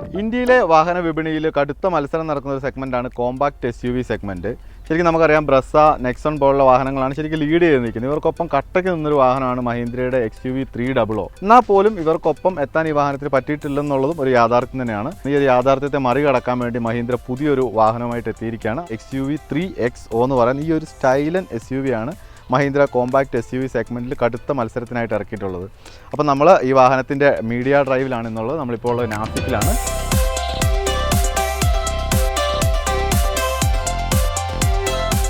ഇന്ത്യയിലെ വാഹന വിപണിയിൽ കടുത്ത മത്സരം നടക്കുന്ന ഒരു സെഗ്മെന്റാണ് compact S U V segment ശരിക്കും നമുക്കറിയാം ബ്രസ നെക്സൺ പോലുള്ള വാഹനങ്ങളാണ് ശരിക്കും ലീഡ് ചെയ്ത് നിൽക്കുന്നത് ഇവർക്കൊപ്പം കട്ടയ്ക്ക് നിന്നൊരു വാഹനമാണ് മഹീന്ദ്രയുടെ X U V three double O എന്നാൽ പോലും ഇവർക്കൊപ്പം എത്താൻ ഈ വാഹനത്തിന് പറ്റിയിട്ടില്ലെന്നുള്ളതും ഒരു യാഥാർത്ഥ്യം തന്നെയാണ്. ഈ ഒരു യാഥാർത്ഥ്യത്തെ മറികടക്കാൻ വേണ്ടി മഹീന്ദ്ര പുതിയൊരു വാഹനമായിട്ട് എത്തിയിരിക്കുകയാണ്. X U V three X O എന്ന് പറയുന്ന ഈ ഒരു സ്റ്റൈലൻ എസ് യു വി ആണ്. Mahindra compact S U V സെഗ്മെന്റിൽ കടുത്ത മത്സരത്തിനായിട്ട് ഇറക്കിയിട്ടുള്ളത്. അപ്പോൾ നമ്മൾ ഈ വാഹനത്തിന്റെ മീഡിയ ഡ്രൈവിലാണ് എന്നുള്ളത് നമ്മളിപ്പോൾ ഉള്ളത് നാസിക്കിലാണ്.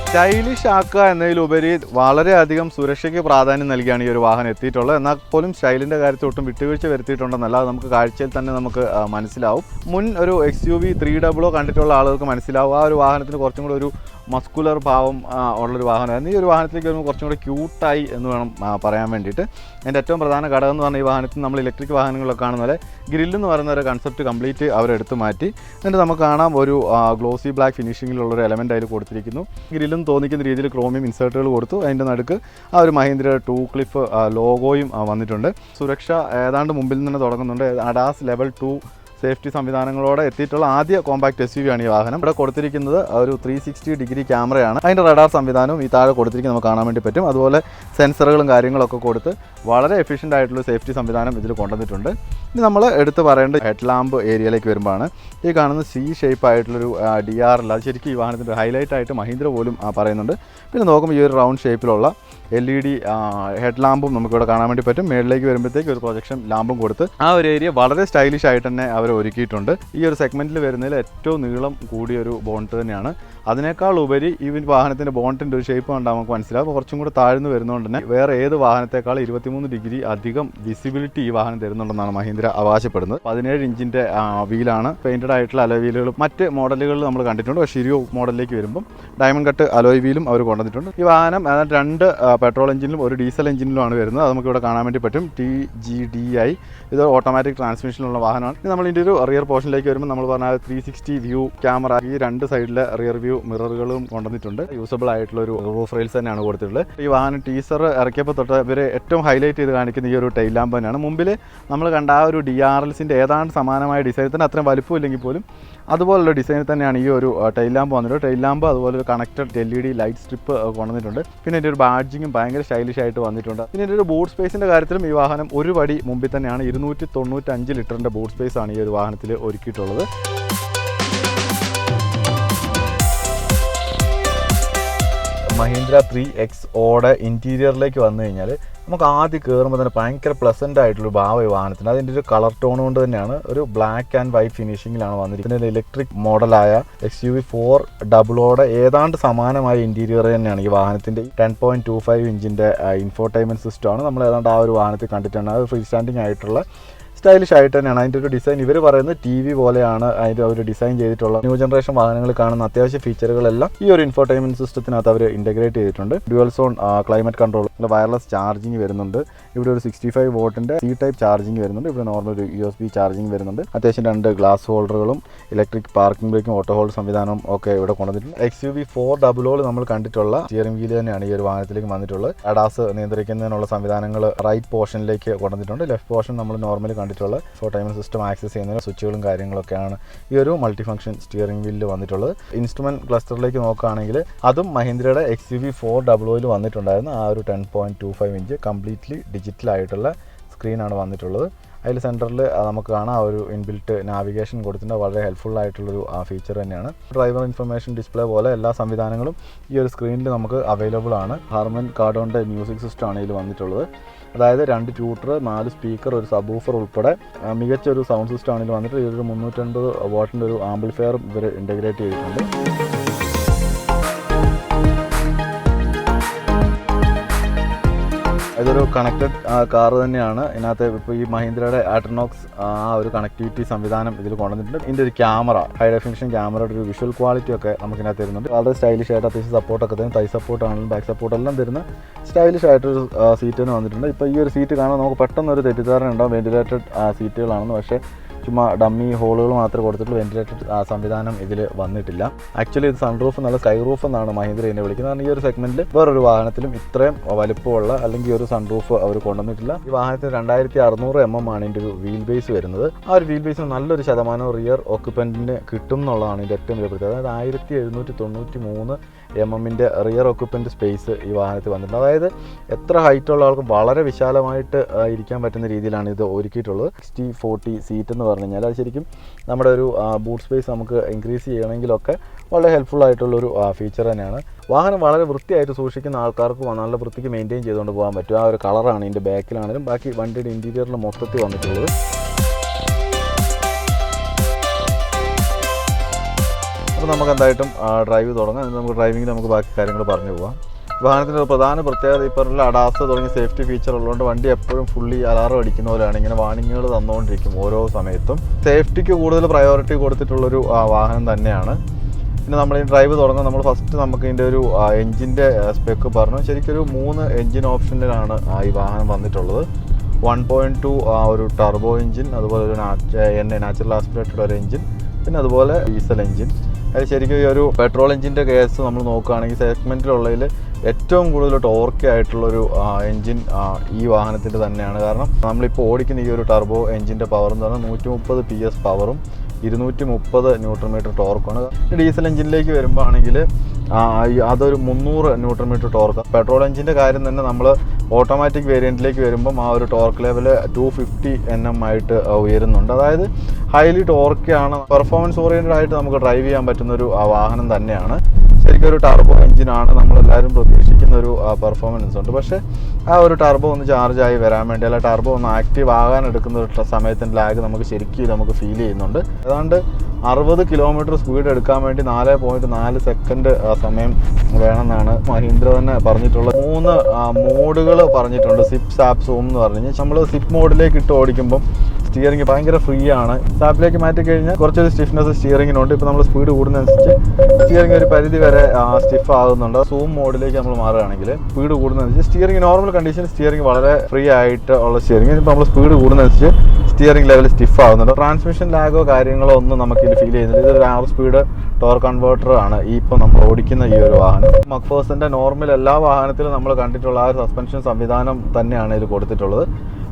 സ്റ്റൈലിഷ് ആക്കുക എന്നതിലുപരി വളരെയധികം സുരക്ഷയ്ക്ക് പ്രാധാന്യം നൽകിയാണ് ഈ ഒരു വാഹനം എത്തിയിട്ടുള്ളത്. എന്നാൽ പോലും സ്റ്റൈലിന്റെ കാര്യത്തിൽ ഒട്ടും വിട്ടുവീഴ്ച വരുത്തിയിട്ടുണ്ടെന്നല്ല നമുക്ക് കാഴ്ചയിൽ തന്നെ നമുക്ക് മനസ്സിലാവും. മുൻ ഒരു എക്സ് യു വി ത്രീ ഡബിളോ കണ്ടിട്ടുള്ള ആളുകൾക്ക് മനസ്സിലാവും. ആ ഒരു വാഹനത്തിന് കുറച്ചും കൂടെ ഒരു മസ്കുലർ ഭാവം ഉള്ളൊരു വാഹനമായിരുന്നു ഈ ഒരു വാഹനത്തിലേക്ക് വരുമ്പോൾ കുറച്ചും കൂടി ക്യൂട്ടായി എന്ന് വേണം പറയാൻ വേണ്ടിയിട്ട്. എന്റെ ഏറ്റവും പ്രധാന ഘടകം എന്ന് പറഞ്ഞാൽ ഈ വാഹനത്തിൽ നമ്മൾ ഇലക്ട്രിക് വാഹനങ്ങളൊക്കെ കാണുന്ന പോലെ ഗ്രില്ല് എന്ന് പറയുന്ന ഒരു കൺസെപ്റ്റ് കംപ്ലീറ്റ് അവരെടുത്ത് മാറ്റി. എന്നിട്ട് നമുക്ക് കാണാം ഒരു ഗ്ലോസി ബ്ലാക്ക് ഫിനിഷിങ്ങിലുള്ള ഒരു എലമെന്റ് അതിൽ കൊടുത്തിരിക്കുന്നു. ഗ്രില്ലും തോന്നിക്കുന്ന രീതിയിൽ ക്രോമിയം ഇൻസേർട്ടുകൾ കൊടുത്തു. അതിന്റെ നടുക്ക് ആ ഒരു മഹീന്ദ്ര ടൂ ക്ലിഫ് ലോഗോയും വന്നിട്ടുണ്ട്. സുരക്ഷ ഏതാണ്ട് മുമ്പിൽ നിന്ന് തുടങ്ങുന്നുണ്ട്. അഡാസ് ലെവൽ ടു സേഫ്റ്റി സംവിധാനങ്ങളോടെ എത്തിയിട്ടുള്ള ആദ്യ കോമ്പാക്ട് എസ് യു ആണ് ഈ വാഹനം. ഇവിടെ കൊടുത്തിരിക്കുന്നത് ഒരു ത്രീ സിക്സ്റ്റി ഡിഗ്രി ക്യാമറയാണ്. അതിന്റെ റഡാർ സംവിധാനവും ഈ താഴെ കൊടുത്തിരിക്കുന്നത് നമുക്ക് കാണാൻ വേണ്ടി പറ്റും. അതുപോലെ സെൻസറുകളും കാര്യങ്ങളൊക്കെ കൊടുത്ത് വളരെ എഫിഷ്യന്റ് ആയിട്ടുള്ള സേഫ്റ്റി സംവിധാനം ഇതിൽ കൊണ്ടുവന്നിട്ടുണ്ട്. ഇനി നമ്മൾ എടുത്ത് പറയേണ്ട ഹെഡ് ലാമ്പ് ഏരിയയിലേക്ക് വരുമ്പോഴാണ് ഈ കാണുന്ന സി ഷേപ്പ് ആയിട്ടുള്ളൊരു ഡി ആർ എൽ അത് ശരിക്കും ഈ വാഹനത്തിന്റെ ഹൈലൈറ്റ് ആയിട്ട് മഹീന്ദ്ര പോലും പറയുന്നുണ്ട്. പിന്നെ നോക്കുമ്പോൾ ഈ ഒരു റൗണ്ട് ഷേപ്പിലുള്ള എൽ ഇ ഡി ഹെഡ് ലാമ്പും നമുക്കിവിടെ കാണാൻ വേണ്ടി പറ്റും. മേളിലേക്ക് വരുമ്പോഴത്തേക്ക് ഒരു പ്രൊജക്ഷൻ ലാമ്പും കൊടുത്ത് ആ ഒരു ഏരിയ വളരെ സ്റ്റൈലിഷ് ആയിട്ട് തന്നെ അവർ ഒരുക്കിയിട്ടുണ്ട്. ഈ ഒരു സെഗ്മെന്റിൽ വരുന്നതിൽ ഏറ്റവും നീളം കൂടിയ ഒരു ബോണ്ട് തന്നെയാണ് അതിനേക്കാൾ ഉപരി ഈ വാഹനത്തിന്റെ ബോണ്ടിന്റെ ഒരു ഷേപ്പ് കണ്ടാൽ നമുക്ക് മനസ്സിലാവും. കുറച്ചും കൂടെ താഴ്ന്നു വരുന്നതുകൊണ്ട് തന്നെ വേറെ ഏത് വാഹനത്തെക്കാൾ ഇരുപത്തിമൂന്ന് ഡിഗ്രി അധികം വിസിബിലിറ്റി ഈ വാഹനം തരുന്നുണ്ടെന്നാണ് മഹീന്ദ്ര അവകാശപ്പെടുന്നത്. പതിനേഴ് ഇഞ്ചിന്റെ വീലാണ് പെയിന്റഡ് ആയിട്ടുള്ള അലോയ് വീലുകളും മറ്റ് മോഡലുകളിൽ നമ്മൾ കണ്ടിട്ടുണ്ട്. പക്ഷേ ഇരു മോഡലിലേക്ക് വരുമ്പം ഡയമണ്ട് കട്ട് അലോയ് വീലും അവർ കൊണ്ടുവന്നിട്ടുണ്ട്. ഈ വാഹനം രണ്ട് പെട്രോൾ എഞ്ചിനിലും ഒരു ഡീസൽ എഞ്ചിനിലുമാണ് വരുന്നത്. അത് നമുക്ക് ഇവിടെ കാണാൻ വേണ്ടി പറ്റും. ടി ജി ഡി ഐ ഇത് ഓട്ടോമാറ്റിക് ട്രാൻസ്മിഷനിലുള്ള വാഹനമാണ്. നമ്മൾ ഇതിന്റെ ഒരു റിയർ പോർഷനിലേക്ക് വരുമ്പോൾ നമ്മൾ പറഞ്ഞ ത്രീ സിക്സ്റ്റി വ്യൂ ക്യാമറ ഈ രണ്ട് സൈഡിലെ റിയർ വ്യൂ മിററുകളും കൊണ്ടുവന്നിട്ടുണ്ട്. യൂസബിൾ ആയിട്ടുള്ള ഒരു റൂഫ് റെയിൽസ് തന്നെയാണ് കൊടുത്തിട്ടുള്ളത്. ഈ വാഹനം ടീസർ ഇറക്കിയപ്പോൾ തൊട്ട് ഇവർ ഏറ്റവും ഹൈലൈറ്റ് ചെയ്ത് കാണിക്കുന്ന ഈ ഒരു ടൈൽ ലാമ്പ് തന്നെയാണ്. മുമ്പിൽ നമ്മൾ കണ്ട ആ ഒരു ഡി ആർ എൽസിന്റെ ഏതാണ്ട് സമാനമായ ഡിസൈനത്തിന് അത്രയും വലിപ്പമില്ലെങ്കിൽ പോലും അതുപോലുള്ള ഡിസൈനിൽ തന്നെയാണ് ഈ ഒരു ടൈൽ ലാമ്പ് വന്നിട്ട് ടൈൽ ലാമ്പ് അതുപോലെ ഒരു connected L E D light strip കൊണ്ടുവന്നിട്ടുണ്ട്. പിന്നെ എന്റെ ഒരു ബാഡ്ജിങ്ങും ഭയങ്കര സ്റ്റൈലിഷ് ആയിട്ട് വന്നിട്ടുണ്ട്. പിന്നെ എന്റെ ഒരു ബൂട്ട് സ്പേസിന്റെ കാര്യത്തിലും ഈ വാഹനം ഒരു പടി മുമ്പിൽ തന്നെയാണ്. ഇരുന്നൂറ്റി തൊണ്ണൂറ്റഞ്ച് ലിറ്ററിന്റെ ബൂട്ട് സ്പേസ് ആണ് ഈ ഒരു വാഹനത്തിൽ ഒരുക്കിയിട്ടുള്ളത്. മഹീന്ദ്ര ത്രീ എക്സ് ഓടെ ഇന്റീരിയറിലേക്ക് വന്നു കഴിഞ്ഞാൽ നമുക്ക് ആദ്യം കയറുമ്പോൾ തന്നെ ഭയങ്കര പ്ലസന്റ് ആയിട്ടുള്ള ഭാവ വാഹനത്തിന്. അതിന്റെ ഒരു കളർ ടോൺ കൊണ്ട് തന്നെയാണ് ഒരു ബ്ലാക്ക് ആൻഡ് വൈറ്റ് ഫിനിഷിങ്ങിലാണ് വന്നിരിക്കുന്നത്. ഇലക്ട്രിക് മോഡലായ എക്സ് യു വി ഫോർ ഡബിളോടെ ഏതാണ്ട് സമാനമായ ഇന്റീരിയർ തന്നെയാണ് ഈ വാഹനത്തിന്റെ ടെൻ പോയിന്റ് ടു ഫൈവ് ഇഞ്ചിന്റെ ഇൻഫോർടൈൻമെന്റ് സിസ്റ്റമാണ് നമ്മൾ ഏതാണ്ട് ആ ഒരു വാഹനത്തിൽ കണ്ടിട്ടാണ്. അത് ഫ്രീ സ്റ്റാൻഡിങ് ആയിട്ടുള്ള സ്റ്റൈലിഷ് ആയിട്ട് തന്നെയാണ്. അതിന്റെ ഒരു ഡിസൈൻ ഇവർ പറയുന്നത് ടി വി പോലെയാണ് അതിന്റെ ഒരു ഡിസൈൻ ചെയ്തിട്ടുള്ള ന്യൂ ജനറേഷൻ വാഹനങ്ങൾ കാണുന്ന അത്യാവശ്യ ഫീച്ചറുകളെല്ലാം ഈ ഒരു ഇൻഫോർടൈൻമെന്റ് സിസ്റ്റത്തിനകത്ത് അവർ ഇന്റഗ്രേറ്റ് ചെയ്തിട്ടുണ്ട്. Dual zone climate control wireless charging വരുന്നുണ്ട്. ഇവിടെ ഒരു സിക്സ്റ്റി ഫൈവ് വോട്ടിന്റെ സി ടൈപ്പ് ചാർജിങ് വരുന്നുണ്ട്. ഇവിടെ നോർമൽ ഒരു യു എസ് ബി ചാർജിങ് വരുന്നുണ്ട്. അത്യാവശ്യം രണ്ട് ഗ്ലാസ് ഹോൾഡറുകളും ഇലക്ട്രിക് പാർക്കിംഗ് ബ്രേക്കും ഓട്ടോ ഹോൾഡ് സംവിധാനവും ഒക്കെ ഇവിടെ കൊണ്ടുവന്നിട്ടുണ്ട്. എക്സ് യു വി ഫോർ ഡബിളോൾ നമ്മൾ കണ്ടിട്ടുള്ള സ്റ്റിയറിംഗ് വീൽ തന്നെയാണ് ഈ ഒരു വാഹനത്തിലേക്ക് വന്നിട്ടുള്ളത്. അഡാസ് നിയന്ത്രിക്കുന്നതിനുള്ള സംവിധാനങ്ങൾ റൈറ്റ് പോർഷനിലേക്ക് കൊണ്ടുവന്നിട്ടുണ്ട്. ലെഫ്റ്റ് പോർഷൻ നമ്മൾ നോർമലി കണ്ടിട്ടുള്ള ടൈമർ സിസ്റ്റം ആക്സസ് ചെയ്യുന്നതിന് സ്വിച്ചുകളും കാര്യങ്ങളൊക്കെയാണ് ഈ ഒരു മൾട്ടി ഫംഗ്ഷൻ സ്റ്റിയറിംഗ് വീലിൽ വന്നിട്ടുള്ളത്. ഇൻസ്ട്രുമെന്റ് ക്ലസ്റ്ററിലേക്ക് നോക്കുകയാണെങ്കിൽ അതും മഹീന്ദ്രയുടെ എക്സ് യു വി ഫോർ ഡബ്ല്യൂയിൽ വന്നിട്ടുണ്ടായിരുന്നു. ആ ഒരു ten point two five inch completely digital ആയിട്ടുള്ള സ്ക്രീനാണ് വന്നിട്ടുള്ളത്. അതിൽ സെന്ററിൽ നമുക്ക് കാണാം ആ ഒരു ഇൻബിൽറ്റ് നാവിഗേഷൻ കൊടുത്തിട്ടുണ്ട്. വളരെ ഹെൽപ്ഫുൾ ആയിട്ടുള്ളൊരു ഫീച്ചർ തന്നെയാണ്. ഡ്രൈവർ ഇൻഫർമേഷൻ ഡിസ്പ്ലേ പോലെ എല്ലാ സംവിധാനങ്ങളും ഈ ഒരു സ്ക്രീനിൽ നമുക്ക് അവൈലബിൾ ആണ്. ഹാർമൻ കാർഡോണിന്റെ മ്യൂസിക് സിസ്റ്റം ആണ് ഇതിൽ വന്നിട്ടുള്ളത്. അതായത് രണ്ട് ട്യൂട്ടർ നാല് സ്പീക്കർ ഒരു സബൂഫർ ഉൾപ്പെടെ മികച്ച ഒരു സൗണ്ട് സിസ്റ്റം ആണ് ഇതിൽ വന്നിട്ട് ഇതൊരു മുന്നൂറ്റൻപത് വാട്ടിന്റെ ഒരു ആംബിൾഫെയറും ഇവർ ഇന്റഗ്രേറ്റ് ചെയ്തിട്ടുണ്ട്. ഇതൊരു കണക്റ്റഡ് കാർ തന്നെയാണ്. ഇതിനകത്ത് ഇപ്പോൾ ഈ മഹീന്ദ്രയുടെ ആട്രനോക്സ് ആ ഒരു കണക്ടിവിറ്റി സംവിധാനം ഇതിൽ കൊണ്ടുവന്നിട്ടുണ്ട്. ഇതിന്റെ ഒരു ക്യാമറ ഹൈ ഡെഫിനിഷൻ ക്യാമറയുടെ ഒരു വിഷ്വൽ ക്വാളിറ്റി ഒക്കെ നമുക്ക് ഇതിനകത്ത് തരുന്നുണ്ട്. വളരെ സ്റ്റൈലിഷ് ആയിട്ട് അത്യാവശ്യം സപ്പോർട്ടൊക്കെ തരും തൈ സപ്പോർട്ട് ആണെങ്കിലും ബാക്ക് സപ്പോർട്ട് എല്ലാം തരുന്ന. സ്റ്റൈലിഷ് ആയിട്ടൊരു സീറ്റ് തന്നെ വന്നിട്ടുണ്ട്. ഇപ്പോൾ ഈ ഒരു സീറ്റ് കാണാൻ നമുക്ക് പെട്ടെന്ന് ഒരു തെറ്റിദ്ധാരണ ഉണ്ടാവും. വെന്റിലേറ്റഡ് സീറ്റുകളാണെന്ന് പക്ഷേ ചുമ്മാ ഡമ്മി ഹോളുകൾ മാത്രമേ കൊടുത്തിട്ടുള്ളൂ. വെന്റിലേറ്റഡ് സംവിധാനം ഇതിൽ വന്നിട്ടില്ല. ആക്ച്വലി ഇത് സൺറൂഫ് നല്ല സ്കൈ റൂഫ് എന്നാണ് മഹീന്ദ്ര ഇതിനെ വിളിക്കുന്നത്. കാരണം ഈ ഒരു സെഗ്മെന്റിൽ വേറൊരു വാഹനത്തിലും ഇത്രയും വലുപ്പമുള്ള അല്ലെങ്കിൽ ഒരു സൺറൂഫ് അവർ കൊണ്ടുവന്നിട്ടില്ല. ഈ വാഹനത്തിന് രണ്ടായിരത്തി അറുന്നൂറ് എം എം ആണ് ഇതിന്റെ ഒരു വീൽ ബേസ് വരുന്നത്. ആ ഒരു വീൽ ബേസിന് നല്ലൊരു ശതമാനം റിയർ ഓക്യുപ്പന്റിന് കിട്ടും എന്നുള്ളതാണ് ഇതിന്റെ ഏറ്റവും വലിയ പ്രത്യേകത. അതായത് ആയിരത്തി എഴുന്നൂറ്റി തൊണ്ണൂറ്റി മൂന്ന് എം എമ്മിന്റെ റിയർ ഓക്യുപ്പന്റ് സ്പേസ് ഈ വാഹനത്തിൽ വന്നിട്ടുണ്ട്. അതായത് എത്ര ഹൈറ്റ് ഉള്ള ആൾക്കും വളരെ വിശാലമായിട്ട് ഇരിക്കാൻ പറ്റുന്ന രീതിയിലാണ് ഇത് ഒരുക്കിയിട്ടുള്ളത്. സിക്സ്റ്റി ഫോർട്ടി സീറ്റ് എന്ന് പറഞ്ഞു കഴിഞ്ഞാൽ അത് ശരിക്കും നമ്മുടെ ഒരു ബൂട്ട് സ്പേസ് നമുക്ക് ഇൻക്രീസ് ചെയ്യണമെങ്കിലൊക്കെ വളരെ ഹെൽപ്ഫുൾ ആയിട്ടുള്ളൊരു ഫീച്ചർ തന്നെയാണ്. വാഹനം വളരെ വൃത്തിയായിട്ട് സൂക്ഷിക്കുന്ന ആൾക്കാർക്ക് നല്ല വൃത്തിക്ക് മെയിന്റെയിൻ ചെയ്തുകൊണ്ട് പോകാൻ പറ്റും. ആ ഒരു കളറാണ് ഇതിന്റെ ബാക്കിലാണെങ്കിലും ബാക്കി വണ്ടിയുടെ ഇന്റീരിയറിൽ മൊത്തത്തിൽ വന്നിട്ടുള്ളത്. അപ്പോൾ നമുക്ക് എന്തായിട്ടും ഡ്രൈവ് തുടങ്ങാം. നമുക്ക് ഡ്രൈവിംഗിൽ നമുക്ക് ബാക്കി കാര്യങ്ങൾ പറഞ്ഞു പോകാം വാഹനത്തിന്റെ ഒരു പ്രധാന പ്രത്യേകത പറഞ്ഞ അഡാസ് തുടങ്ങിയ സേഫ്റ്റി ഫീച്ചർ ഉള്ളതുകൊണ്ട് വണ്ടി എപ്പോഴും ഫുള്ളി അലാറം അടിക്കുന്ന പോലെയാണ്. ഇങ്ങനെ വാണിങ്ങുകൾ തന്നുകൊണ്ടിരിക്കും ഓരോ സമയത്തും. സേഫ്റ്റിക്ക് കൂടുതൽ പ്രയോറിറ്റി കൊടുത്തിട്ടുള്ളൊരു വാഹനം തന്നെയാണ്. പിന്നെ നമ്മൾ ഈ ഡ്രൈവ് തുടങ്ങാം. നമ്മൾ ഫസ്റ്റ് നമുക്ക് ഇതിന്റെ ഒരു എഞ്ചിന്റെ സ്പെക്ക് പറഞ്ഞു. ശരിക്കൊരു മൂന്ന് എഞ്ചിൻ ഓപ്ഷനിലാണ് ഈ വാഹനം വന്നിട്ടുള്ളത്. വൺ പോയിന്റ് ടു ഒരു ടർബോ എഞ്ചിൻ അതുപോലെ ഒരു എണ്ണ നാച്ചുറൽ ആസ്പിറേറ്റഡ് ഒരു എഞ്ചിൻ പിന്നെ അതുപോലെ ഡീസൽ എഞ്ചിൻ അത് ശരിക്കും ഈ ഒരു പെട്രോൾ എഞ്ചിന്റെ കേസ് നമ്മൾ നോക്കുകയാണെങ്കിൽ സെഗ്മെന്റിലുള്ളതിൽ ഏറ്റവും കൂടുതൽ ടോർക്കി ആയിട്ടുള്ളൊരു എഞ്ചിൻ ഈ വാഹനത്തിന്റെ തന്നെയാണ്. കാരണം നമ്മളിപ്പോൾ ഓടിക്കുന്ന ഈ ഒരു ടർബോ എഞ്ചിന്റെ പവർ എന്ന് പറഞ്ഞാൽ നൂറ്റി മുപ്പത് പി എസ് പവറും ഇരുന്നൂറ്റി മുപ്പത് ന്യൂട്രൺ മീറ്റർ ടോർക്കാണ് ഡീസൽ എഞ്ചിനിലേക്ക് വരുമ്പോൾ ആണെങ്കിൽ അതൊരു മുന്നൂറ് ന്യൂട്രൺ മീറ്റർ ടോർക്ക് പെട്രോൾ എഞ്ചിന്റെ കാര്യം തന്നെ നമ്മൾ ഓട്ടോമാറ്റിക് വേരിയന്റിലേക്ക് വരുമ്പം ആ ഒരു torque level two fifty N M ആയിട്ട് ഉയരുന്നുണ്ട്. അതായത് ഹൈലി ടോർക്കാണ് പെർഫോമൻസ് ഓറിയന്റഡ് ആയിട്ട് നമുക്ക് ഡ്രൈവ് ചെയ്യാൻ പറ്റുന്ന ഒരു വാഹനം തന്നെയാണ്. ശരിക്കും ഒരു ടർബോ എഞ്ചിനാണ് നമ്മളെല്ലാവരും പ്രതീക്ഷിക്കുന്ന ഒരു പെർഫോമൻസ് ഉണ്ട്. പക്ഷേ ആ ഒരു ടർബോ ഒന്ന് ചാർജ് ആയി വരാൻ വേണ്ടി അല്ല ടർബോ ഒന്ന് ആക്റ്റീവ് ആകാൻ എടുക്കുന്ന ഒരു സമയത്തിന്റെ ലാഗ് നമുക്ക് ശരിക്കും നമുക്ക് ഫീൽ ചെയ്യുന്നുണ്ട്. ഏതാണ്ട് അറുപത് കിലോമീറ്റർ സ്പീഡ് എടുക്കാൻ വേണ്ടി നാല് പോയിന്റ് നാല് സെക്കൻഡ് സമയം വേണമെന്നാണ് മഹീന്ദ്ര തന്നെ പറഞ്ഞിട്ടുള്ളത്. മൂന്ന് മോഡുകൾ പറഞ്ഞിട്ടുണ്ട്. സിപ്സ് ആപ്സ് ഓം എന്ന് പറഞ്ഞു. കഴിഞ്ഞാൽ നമ്മൾ സിപ്പ് മോഡിലേക്ക് ഇട്ട് ഓടിക്കുമ്പം സ്റ്റിയറിംഗ് ഭയങ്കര ഫ്രീ ആണ്. സാപ്പിലേക്ക് മാറ്റി കഴിഞ്ഞാൽ കുറച്ചൊരു സ്റ്റിഫ്നെസ് സ്റ്റിയറിംഗിനുണ്ട് ഇപ്പോൾ നമ്മൾ സ്പീഡ് കൂടുന്നതനുസരിച്ച് സ്റ്റിയറിംഗ് ഒരു പരിധി വരെ സ്റ്റിഫ് ആകുന്നുണ്ട് സൂം മോഡിലേക്ക് നമ്മൾ മാറുകയാണെങ്കിൽ സ്പീഡ് കൂടുന്നതനുസരിച്ച് സ്റ്റിയറിംഗ് നോർമൽ കണ്ടീഷൻ സ്റ്റിയറിംഗ് വളരെ ഫ്രീ ആയിട്ട് ഉള്ള സ്റ്റിയറിംഗ് ഇപ്പോൾ നമ്മൾ സ്പീഡ് കൂടുന്നതനുസരിച്ച് സ്റ്റിയറിംഗ് ലെവൽ സ്റ്റിഫ് ആകുന്നുണ്ട് ട്രാൻസ്മിഷൻ ലാഗോ കാര്യങ്ങളോ ഒന്നും നമുക്ക് ഇതിൽ ഫീൽ ചെയ്യുന്നില്ല. ഇതൊരു ആർ സ്പീഡ് ടോർ കൺവേർട്ടർ ആണ്. ഈ ഇപ്പോൾ നമ്മൾ ഓടിക്കുന്ന ഈ ഒരു വാഹനം. മക്ഫേഴ്സിന്റെ നോർമൽ എല്ലാ വാഹനത്തിലും നമ്മൾ കണ്ടിട്ടുള്ള ആ സസ്പെൻഷൻ സംവിധാനം തന്നെയാണ് ഇതിൽ കൊടുത്തിട്ടുള്ളത്.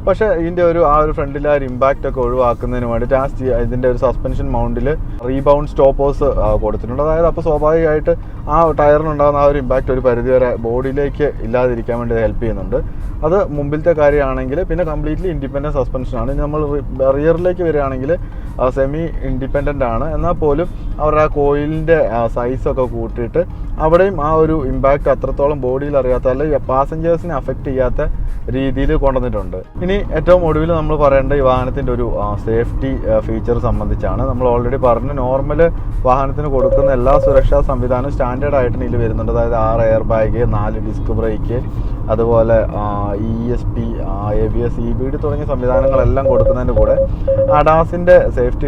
പക്ഷേ ഇതിന്റെ ഒരു ആ ഒരു ഫ്രണ്ടിലെ ആ ഒരു ഇമ്പാക്റ്റ് ഒക്കെ ഒഴിവാക്കുന്നതിന് വേണ്ടിയിട്ട് ആ ഇതിന്റെ ഒരു സസ്പെൻഷൻ മൗണ്ടിൽ റീബൗണ്ട് സ്റ്റോപ്പേഴ്സ് കൊടുത്തിട്ടുണ്ട്. അതായത് അപ്പോൾ സ്വാഭാവികമായിട്ട് ആ ടയറിനുണ്ടാകുന്ന ആ ഒരു ഇമ്പാക്റ്റ് ഒരു പരിധി വരെ ബോഡിയിലേക്ക് ഇല്ലാതിരിക്കാൻ വേണ്ടി ഹെൽപ്പ് ചെയ്യുന്നുണ്ട്. അത് മുമ്പിലത്തെ കാര്യമാണെങ്കിൽ പിന്നെ കംപ്ലീറ്റ്ലി ഇൻഡിപെൻഡന്റ് സസ്പെൻഷനാണ് നമ്മൾ റിയറിലേക്ക് വരികയാണെങ്കിൽ സെമി ഇൻഡിപെൻഡന്റ് ആണ്. എന്നാൽ പോലും അവരുടെ ആ കോയിലിന്റെ സൈസൊക്കെ കൂട്ടിയിട്ട് അവിടെയും ആ ഒരു ഇമ്പാക്റ്റ് അത്രത്തോളം ബോഡിയിൽ അറിയാത്ത അല്ലെങ്കിൽ പാസഞ്ചേഴ്സിനെ അഫക്റ്റ് ചെയ്യാത്ത രീതിയിൽ കൊണ്ടുവന്നിട്ടുണ്ട്. ഇനി ഏറ്റവും ഒടുവിൽ നമ്മൾ പറയേണ്ട ഈ വാഹനത്തിന്റെ ഒരു സേഫ്റ്റി ഫീച്ചർ സംബന്ധിച്ചാണ്. നമ്മൾ ഓൾറെഡി പറഞ്ഞു നോർമൽ വാഹനത്തിന് കൊടുക്കുന്ന എല്ലാ സുരക്ഷാ സംവിധാനവും സ്റ്റാൻഡേർഡ് ആയിട്ട് ഇതിൽ വരുന്നുണ്ട്. അതായത് ആറ് എയർ ബാഗ് നാല് ഡിസ്ക് ബ്രേക്ക് അതുപോലെ E S P A B S E B D തുടങ്ങിയ സംവിധാനങ്ങളെല്ലാം കൊടുക്കുന്നതിന്റെ കൂടെ. അഡാസിന്റെ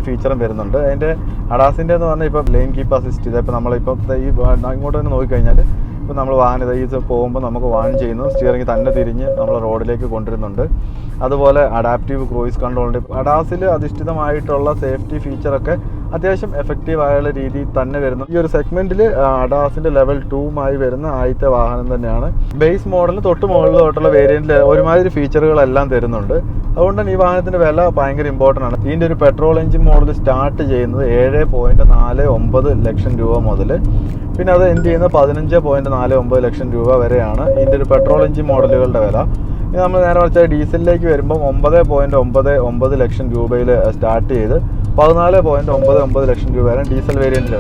ഫീച്ചറും വരുന്നുണ്ട്. അതിന്റെ അഡാസിന്റെ എന്ന് പറഞ്ഞാൽ ഇപ്പോൾ ലെയിൻ കീപ്പ് അസിസ്റ്റ് ചെയ്ത് ഇപ്പോൾ നമ്മളിപ്പോൾ ഈ ഇങ്ങോട്ട് തന്നെ നോക്കിക്കഴിഞ്ഞാൽ ഇപ്പോൾ നമ്മൾ വാഹനം ഇത് പോകുമ്പോൾ നമുക്ക് വാൺ ചെയ്യുന്നു. സ്റ്റിയറിംഗ് തന്നെ തിരിഞ്ഞ് നമ്മൾ റോഡിലേക്ക് കൊണ്ടുവരുന്നുണ്ട്. അതുപോലെ അഡാപ്റ്റീവ് ക്രൂയിസ് കൺട്രോളുണ്ട് അഡാസിൽ അധിഷ്ഠിതമായിട്ടുള്ള സേഫ്റ്റി ഫീച്ചറൊക്കെ അത്യാവശ്യം എഫക്റ്റീവ് ആയുള്ള രീതിയിൽ തന്നെ വരുന്നു. ഈ ഒരു സെഗ്മെന്റിൽ അഡാസിന്റെ ലെവൽ ടൂമായി വരുന്ന ആദ്യത്തെ വാഹനം തന്നെയാണ്. ബേസ് മോഡലിന് തൊട്ട് മുകളിൽ തൊട്ടുള്ള വേരിയന്റിൽ ഒരുമാതിരി ഫീച്ചറുകളെല്ലാം തരുന്നുണ്ട്. അതുകൊണ്ട് തന്നെ ഈ വാഹനത്തിന്റെ വില ഭയങ്കര ഇമ്പോർട്ടന്റ് ആണ്. ഇതിന്റെ ഒരു പെട്രോൾ എഞ്ചിൻ മോഡൽ സ്റ്റാർട്ട് ചെയ്യുന്നത് ഏഴ് പോയിന്റ് നാല് ഒമ്പത് ലക്ഷം രൂപ മുതൽ പിന്നെ അത് എന്ത് ചെയ്യുന്നത് പതിനഞ്ച് പോയിന്റ് നാല് ഒമ്പത് ലക്ഷം രൂപ വരെയാണ് ഇതിന്റെ ഒരു പെട്രോൾ എഞ്ചിൻ മോഡലുകളുടെ വില. ഇനി നമ്മൾ നേരെ മറിച്ച് ഡീസലിലേക്ക് വരുമ്പോൾ ഒമ്പത് പോയിന്റ് ഒമ്പത് ഒമ്പത് ലക്ഷം രൂപയിൽ സ്റ്റാർട്ട് ചെയ്ത് പതിനാല് പോയിന്റ് ഒമ്പത് ഒമ്പത് ലക്ഷം രൂപ വരെ ഡീസൽ വേരിയന്റിൽ